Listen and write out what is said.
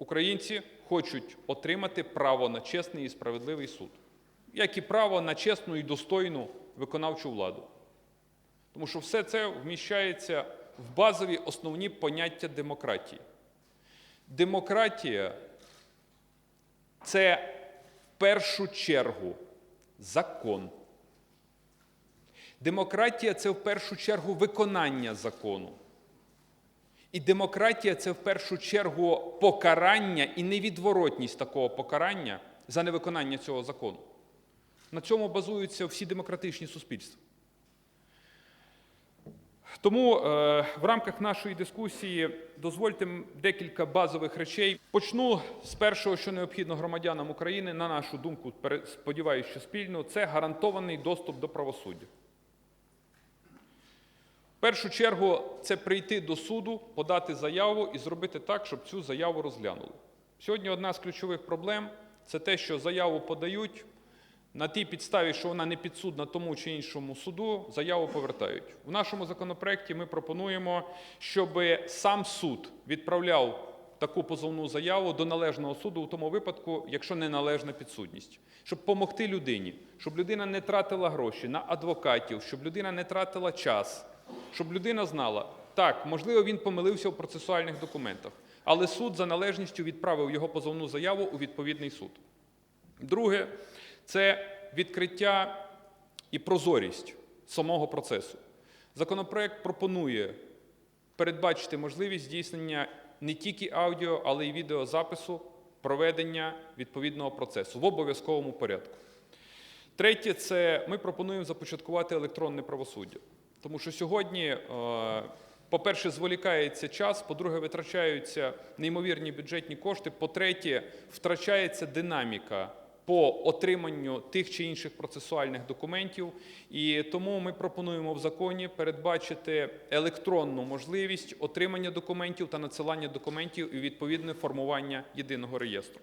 Українці хочуть отримати право на чесний і справедливий суд, як і право на чесну і достойну виконавчу владу. Тому що все це вміщається в базові основні поняття демократії. Демократія це в першу чергу закон. Демократія це в першу чергу виконання закону. І демократія це в першу чергу покарання і невідворотність такого покарання за невиконання цього закону. На цьому базуються всі демократичні суспільства. Тому е, в рамках нашої дискусії дозвольте декілька базових речей. Почну з першого, що необхідно громадянам України, на нашу думку, сподіваюся, що спільно, це гарантований доступ до правосуддя. Першу чергу це прийти до суду, подати заяву і зробити так, щоб цю заяву розглянули. Сьогодні одна з ключових проблем це те, що заяву подають на тій підставі, що вона не підсудна тому чи іншому суду, заяву повертають. В нашому законопроекті ми пропонуємо, щоб сам суд відправляв таку позовну заяву до належного суду у тому випадку, якщо неналежна підсудність, щоб допомогти людині, щоб людина не тратила гроші на адвокатів, щоб людина не тратила час, щоб людина знала, так, можливо, він помилився в процесуальних документах, але суд за належністю відправив його позовну заяву у відповідний суд. Друге це відкриття і прозорість самого процесу. Законопроект пропонує передбачити можливість здійснення не тільки аудіо, але й відеозапису проведення відповідного процесу в обов'язковому порядку. Третє, це ми пропонуємо започаткувати електронне правосуддя. Тому що сьогодні, е, по-перше, зволікається час, по-друге, витрачаються неймовірні бюджетні кошти, по-третє, втрачається динаміка по отриманню тих чи інших процесуальних документів. І тому ми пропонуємо в законі передбачити електронну можливість отримання документів та надсилання документів і відповідне формування єдиного реєстру.